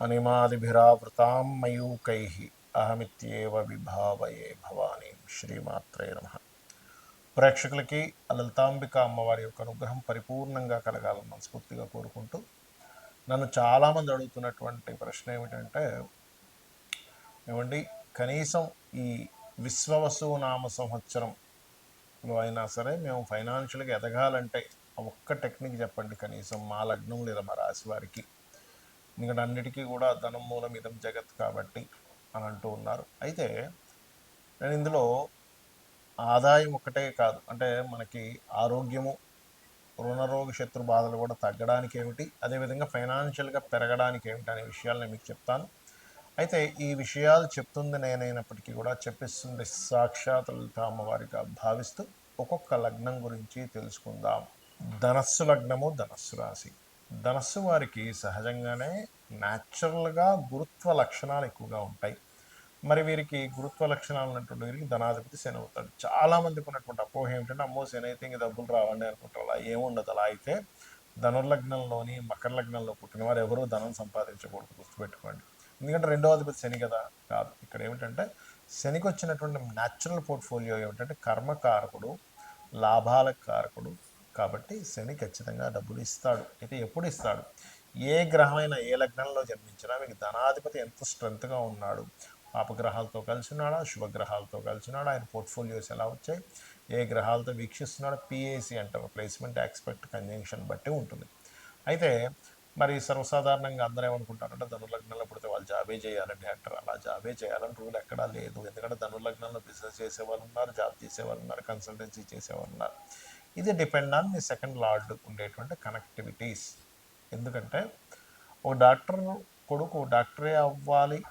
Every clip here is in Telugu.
అనిమాదిభిరావృతాం మయూకై అహమిత్యేవ విభావయే భవానీ శ్రీమాత్రే నమ ప్రేక్షకులకి లలితాంబిక అమ్మవారి యొక్క అనుగ్రహం పరిపూర్ణంగా కలగాలని మనస్ఫూర్తిగా కోరుకుంటూ నన్ను చాలామంది అడుగుతున్నటువంటి ప్రశ్న ఏమిటంటే ఏమండి కనీసం ఈ విశ్వవసు నామ సంవత్సరంలో అయినా సరే మేము ఫైనాన్షియల్గా ఎదగాలంటే ఒక్క టెక్నిక్ చెప్పండి కనీసం మా లగ్నం లేదా మా రాశి వారికి. ఎందుకంటే అన్నిటికీ కూడా ధనం మూలం ఇదం జగత్ కాబట్టి అని అంటూ ఉన్నారు. అయితే నేను ఇందులో ఆదాయం ఒకటే కాదు అంటే మనకి ఆరోగ్యము రుణరోగ శత్రు బాధలు కూడా తగ్గడానికి ఏమిటి అదేవిధంగా ఫైనాన్షియల్గా పెరగడానికి ఏమిటి అనే విషయాలు నేను మీకు చెప్తాను. అయితే ఈ విషయాలు చెప్తుంది నేనైనప్పటికీ కూడా చెప్పిస్తుంది సాక్షాత్ అమ్మవారిగా భావిస్తూ ఒక్కొక్క లగ్నం గురించి తెలుసుకుందాం. ధనస్సు లగ్నము ధనస్సు రాశి. ధనస్సు వారికి సహజంగానే న్యాచురల్గా గురుత్వ లక్షణాలు ఎక్కువగా ఉంటాయి. మరి వీరికి గురుత్వ లక్షణాలు ఉన్నటువంటి వీరికి ధనాధిపతి శని అవుతాడు. చాలామందికి ఉన్నటువంటి అపోహ ఏమిటంటే అమ్మో శని అయితే ఇంక డబ్బులు రావండి అనుకుంటారు. అలా ఏముండదు అలా అయితే ధనుర్లగ్నంలోని మకర లగ్నంలో పుట్టిన వారు ఎవరూ ధనం సంపాదించకూడదు. గుర్తుపెట్టుకోండి. ఎందుకంటే రెండో అధిపతి శని కదా? కాదు. ఇక్కడ ఏమిటంటే శనికి వచ్చినటువంటి న్యాచురల్ పోర్ట్ఫోలియో ఏమిటంటే కర్మకారకుడు లాభాల కారకుడు కాబట్టి శని ఖచ్చితంగా డబ్బులు ఇస్తాడు. అయితే ఎప్పుడు ఇస్తాడు? ఏ గ్రహమైన ఏ లగ్నంలో జన్మించినా మీకు ధనాధిపతి ఎంత స్ట్రెంత్గా ఉన్నాడు. పాపగ్రహాలతో కలిసి ఉన్నాడా శుభగ్రహాలతో కలిసి ఉన్నాడు ఆయన పోర్ట్ఫోలియోస్ ఎలా వచ్చాయి? ఏ గ్రహాలతో వీక్షిస్తున్నాడు? పిఏసి అంటారు ప్లేస్మెంట్ ఎక్స్పెక్ట్ కంజంక్షన్ బట్టి ఉంటుంది. అయితే మరి సర్వసాధారణంగా అందరూ ఏమనుకుంటారంటే ధనుర్లగ్నంలో పుడితే వాళ్ళు జాబే చేయాలండి అంటారు అలా జాబే చేయాలని రూల్ ఎక్కడా లేదు. ఎందుకంటే ధనుర్లగ్నంలో బిజినెస్ చేసేవాళ్ళు ఉన్నారు జాబ్ చేసేవాళ్ళు ఉన్నారు కన్సల్టెన్సీ చేసేవాళ్ళు ఉన్నారు. ఇది డిపెండ్ ఆన్ మీ సెకండ్ లార్డ్ ఉండేటువంటి కనెక్టివిటీస్ ఎందుకంటే ఒక డాక్టర్ కొడుకు డాక్టరే అవ్వాలి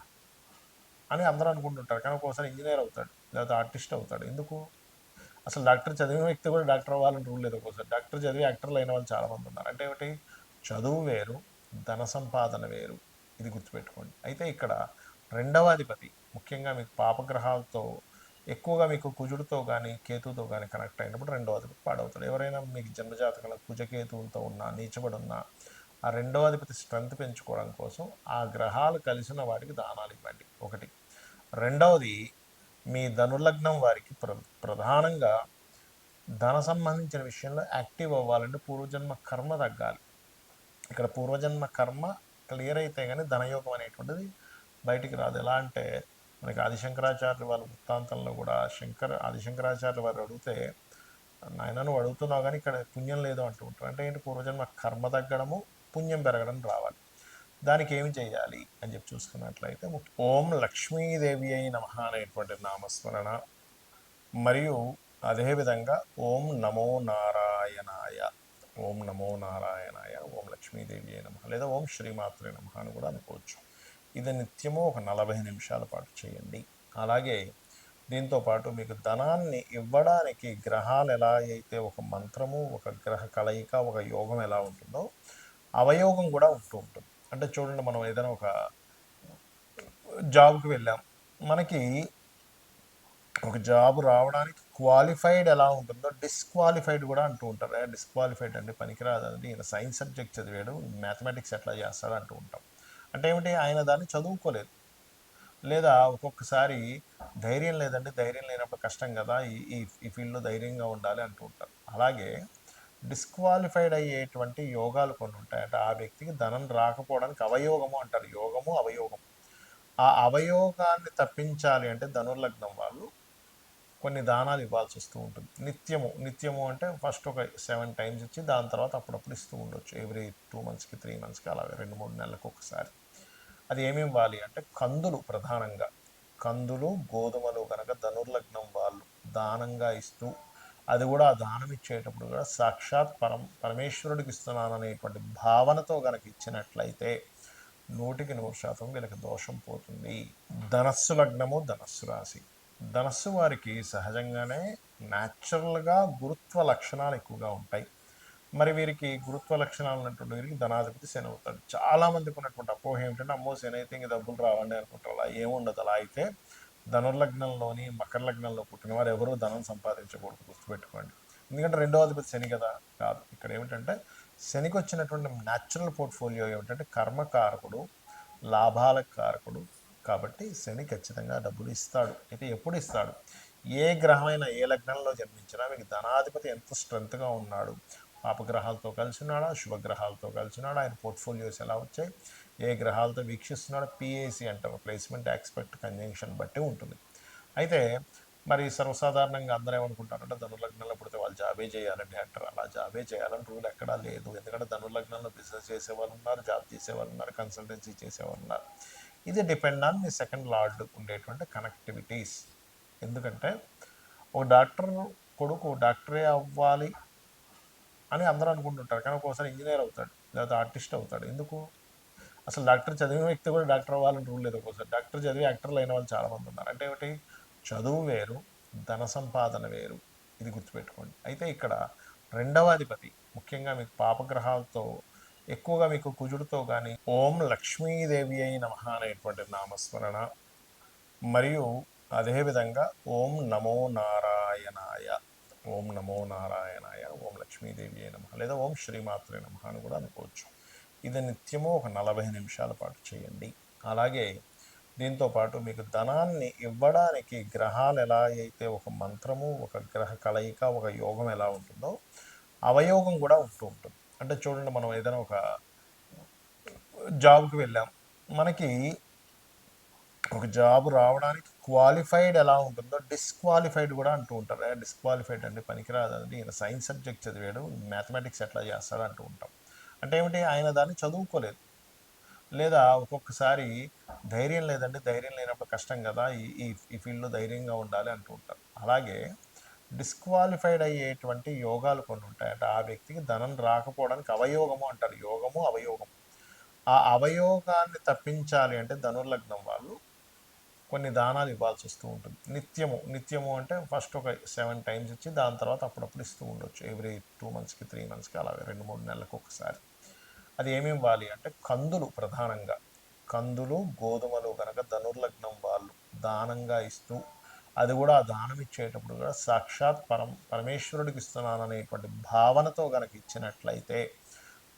అని అందరూ అనుకుంటుంటారు. కానీ ఒక్కోసారి ఇంజనీర్ అవుతాడు లేదా ఆర్టిస్ట్ అవుతాడు. ఎందుకు? అసలు డాక్టర్ చదివిన వ్యక్తి కూడా డాక్టర్ అవ్వాలని రూల్ లేదు ఒక్కోసారి. డాక్టర్ చదివి యాక్టర్లు అయిన వాళ్ళు చాలామంది ఉన్నారు. అంటే ఏమిటి? చదువు వేరు ధన సంపాదన వేరు. ఇది గుర్తుపెట్టుకోండి. అయితే ఇక్కడ రెండవ అధిపతి ముఖ్యంగా మీకు పాపగ్రహాలతో ఎక్కువగా మీకు కుజుడితో కానీ కేతుతో కానీ కనెక్ట్ అయినప్పుడు రెండవది అధిపతి పాడవుతాడు. ఎవరైనా మీకు జన్మజాతకంలో కుజకేతువులతో ఉన్నా నీచబడి ఉన్నా ఆ రెండో అధిపతి స్ట్రెంత్ పెంచుకోవడం కోసం ఆ గ్రహాలు కలిసిన వారికి దానాలు ఇవ్వండి. ఒకటి. రెండవది మీ ధనులగ్నం వారికి ప్ర ప్రధానంగా ధన సంబంధించిన విషయంలో యాక్టివ్ అవ్వాలంటే పూర్వజన్మ కర్మ తగ్గాలి. ఇక్కడ పూర్వజన్మ కర్మ క్లియర్ అయితే కానీ ధనయోగం అనేటువంటిది బయటికి రాదు. ఎలా అంటే మనకి ఆదిశంకరాచార్య వాళ్ళ వృత్తాంతంలో కూడా శంకర్ ఆదిశంకరాచార్య వారు అడిగితే నాయన నువ్వు అడుగుతున్నావు కానీ ఇక్కడ పుణ్యం లేదు అంటూ ఉంటారు. అంటే ఏంటి? పూర్వజన్మ కర్మ తగ్గడము పుణ్యం పెరగడం రావాలి. దానికి ఏమి చేయాలి అని చెప్పి చూసుకున్నట్లయితే ఓం లక్ష్మీదేవి అయి నమ అనేటువంటి నామస్మరణ మరియు అదేవిధంగా ఓం నమో నారాయణాయ ఓం నమో నారాయణాయ ఓం లక్ష్మీదేవి అయి నమ లేదా ఓం శ్రీమాత్రే నమ అని కూడా అనుకోవచ్చు. ఇది నిత్యము ఒక నలభై నిమిషాల పాటు చేయండి. అలాగే దీంతో పాటు మీకు ధనాన్ని ఇవ్వడానికి గ్రహాలు ఎలా అయితే ఒక మంత్రము ఒక గ్రహ కలయిక ఒక యోగం ఎలా ఉంటుందో అవయోగం కూడా ఉంటూ ఉంటుంది. అంటే చూడండి మనం ఏదైనా ఒక జాబ్కి వెళ్ళాం. మనకి ఒక జాబ్ రావడానికి క్వాలిఫైడ్ ఎలా ఉంటుందో డిస్క్వాలిఫైడ్ కూడా అంటూ ఉంటారు. డిస్క్వాలిఫైడ్ అంటే పనికిరాదు అది. ఈయన సైన్స్ సబ్జెక్ట్ చదివాడు మ్యాథమెటిక్స్ ఎట్లా చేస్తాడు అంటూ ఉంటాం. అంటే ఏమిటి? ఆయన దాన్ని చదువుకోలేదు. లేదా ఒక్కొక్కసారి ధైర్యం లేదంటే ధైర్యం లేనప్పుడు కష్టం కదా ఈ ఈ ఈ ఫీల్డ్లో ధైర్యంగా ఉండాలి అంటూ ఉంటారు. అలాగే డిస్క్వాలిఫైడ్ అయ్యేటువంటి యోగాలు కొన్ని ఉంటాయి అంటే ఆ వ్యక్తికి ధనం రాకపోవడానికి అవయోగము అంటారు. యోగము అవయోగం ఆ అవయోగాన్ని తప్పించాలి అంటే ధనుర్లగ్నం వాళ్ళు కొన్ని దానాలు ఇవ్వాల్సి వస్తూ ఉంటుంది. నిత్యము. నిత్యము అంటే ఫస్ట్ ఒక సెవెన్ టైమ్స్ ఇచ్చి దాని తర్వాత అప్పుడప్పుడు ఇస్తూ ఉండొచ్చు. ఎవ్రీ టూ మంత్స్కి త్రీ మంత్స్కి అలాగే రెండు మూడు నెలలకు ఒకసారి. అది ఏమేమి వాలి అంటే కందులు ప్రధానంగా. కందులు గోధుమలు కనుక ధనుర్లగ్నం వాళ్ళు దానంగా ఇస్తూ అది కూడా ఆ దానం ఇచ్చేటప్పుడు కూడా సాక్షాత్ పరం పరమేశ్వరుడికి ఇస్తున్నాను అనేటువంటి భావనతో కనుక ఇచ్చినట్లయితే నూటికి నూరు శాతం వీళ్ళకి దోషం పోతుంది. ధనస్సు లగ్నము ధనస్సు రాశి. ధనస్సు వారికి సహజంగానే న్యాచురల్గా గురుత్వ లక్షణాలు ఎక్కువగా ఉంటాయి. మరి వీరికి గురుత్వ లక్షణాలు ఉన్నటువంటి వీరికి ధనాధిపతి శని అవుతాడు. చాలా మందికి ఉన్నటువంటి అపోహ ఏమిటంటే అమ్మో శని అయితే ఇంక డబ్బులు రావండి అనుకుంటారు. అలా ఏముండదు అలా అయితే ధనుర్లగ్నంలోని మకర లగ్నంలో పుట్టిన వారు ఎవరూ ధనం సంపాదించకూడదు. గుర్తుపెట్టుకోండి. ఎందుకంటే రెండో అధిపతి శని కదా? కాదు. ఇక్కడ ఏమిటంటే శనికి వచ్చినటువంటి న్యాచురల్ పోర్ట్ఫోలియో ఏమిటంటే కర్మకారకుడు లాభాల కారకుడు. కాబట్టి శని ఖచ్చితంగా డబ్బులు ఇస్తాడు. అయితే ఎప్పుడు ఇస్తాడు? ఏ గ్రహమైన ఏ లగ్నంలో జన్మించినా మీకు ధనాధిపతి ఎంత స్ట్రెంత్గా ఉన్నాడు? పాపగ్రహాలతో కలిసి ఉన్నాడా శుభగ్రహాలతో కలిసి ఉన్నాడా ఆయన పోర్ట్ఫోలియోస్ ఎలా వచ్చాయి? ఏ గ్రహాలతో వీక్షిస్తున్నాడో? పిఏసి అంటారు ప్లేస్మెంట్ ఎక్స్పెక్ట్ కంజంక్షన్ బట్టి ఉంటుంది. అయితే మరి సర్వసాధారణంగా అందరూ ఏమనుకుంటారంటే ధనుర్లగ్నంలో పుడితే వాళ్ళు జాబే చేయాలండి అంటారు. అలా జాబే చేయాలని రూల్ ఎక్కడా లేదు. ఎందుకంటే ధనుర్లగ్నంలో బిజినెస్ చేసేవాళ్ళు ఉన్నారు జాబ్ చేసేవాళ్ళు ఉన్నారు కన్సల్టెన్సీ చేసేవాళ్ళు ఉన్నారు. ఇది డిపెండ్ ఆన్ మీ సెకండ్ లార్డ్ ఉండేటువంటి కనెక్టివిటీస్. ఎందుకంటే ఒక డాక్టర్ కొడుకు డాక్టరే అవ్వాలి. అని అందరూ అనుకుంటుంటారు. కానీ ఒక్కోసారి ఇంజనీర్ అవుతాడు లేదా ఆర్టిస్ట్ అవుతాడు. ఎందుకు? అసలు డాక్టర్ చదివిన వ్యక్తి కూడా డాక్టర్ అవ్వాలని రూల్ లేదు ఒక్కోసారి. డాక్టర్ చదివి యాక్టర్లు అయిన వాళ్ళు చాలామంది ఉన్నారు. అంటే ఏమిటి? చదువు వేరు ధన సంపాదన వేరు. ఇది గుర్తుపెట్టుకోండి. అయితే ఇక్కడ రెండవ అధిపతి ముఖ్యంగా మీకు పాపగ్రహాలతో ఎక్కువగా మీకు కుజుడితో కానీ ఓం లక్ష్మీదేవి అయి నమ అనేటువంటి నామస్మరణ మరియు అదేవిధంగా ఓం నమో నారాయణాయ ఓం నమో నారాయణాయ ఓం లక్ష్మీదేవి అయి నమ లేదా ఓం శ్రీమాత్రే నమ అని కూడా అనుకోవచ్చు. ఇది నిత్యము ఒక నలభై నిమిషాల పాటు చేయండి. అలాగే దీంతో పాటు మీకు ధనాన్ని ఇవ్వడానికి గ్రహాలు ఎలా అయితే ఒక మంత్రము ఒక గ్రహ కలయిక ఒక యోగం ఎలా ఉంటుందో అవయోగం కూడా ఉంటూ ఉంటుంది. అంటే చూడండి మనం ఏదైనా ఒక జాబ్కి వెళ్ళాం. మనకి ఒక జాబ్ రావడానికి క్వాలిఫైడ్ ఎలా ఉంటుందో డిస్క్వాలిఫైడ్ కూడా అంటూ ఉంటారు. డిస్క్వాలిఫైడ్ అంటే పనికిరాదండి ఈయన సైన్స్ సబ్జెక్ట్ చదివాడు మ్యాథమెటిక్స్ ఎట్లా చేస్తాడు అంటూ ఉంటాం. అంటే ఏమిటి? ఆయన దాన్ని చదువుకోలేదు. లేదా ఒక్కొక్కసారి ధైర్యం లేదండి ధైర్యం లేనప్పుడు కష్టం కదా ఈ ఈ ఈ ఫీల్డ్లో ధైర్యంగా ఉండాలి అంటూ ఉంటారు. అలాగే డిస్క్వాలిఫైడ్ అయ్యేటువంటి యోగాలు కొన్ని ఉంటాయి అంటే ఆ వ్యక్తికి ధనం రాకపోవడానికి అవయోగము అంటారు. యోగము అవయోగం. ఆ అవయోగాన్ని తప్పించాలి అంటే ధనుర్లగ్నం వాళ్ళు కొన్ని దానాలు ఇవ్వాల్సి వస్తూ ఉంటుంది. నిత్యము నిత్యము అంటే ఫస్ట్ ఒక సెవెన్ టైమ్స్ ఇచ్చి దాని తర్వాత అప్పుడప్పుడు ఇస్తూ ఉండొచ్చు. ఎవ్రీ టూ మంత్స్కి త్రీ మంత్స్కి అలాగే రెండు మూడు నెలలకు ఒకసారి. అది ఏమి ఇవ్వాలి అంటే కందులు ప్రధానంగా. కందులు గోధుమలు కనుక ధనుర్లగ్నం వాళ్ళు దానంగా ఇస్తూ అది కూడా ఆ దానం ఇచ్చేటప్పుడు కూడా సాక్షాత్ పరం పరమేశ్వరుడికి ఇస్తున్నాను అనేటువంటి భావనతో కనుక ఇచ్చినట్లయితే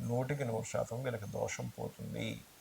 నూటికి నూరు శాతం వీళ్ళకి దోషం పోతుంది.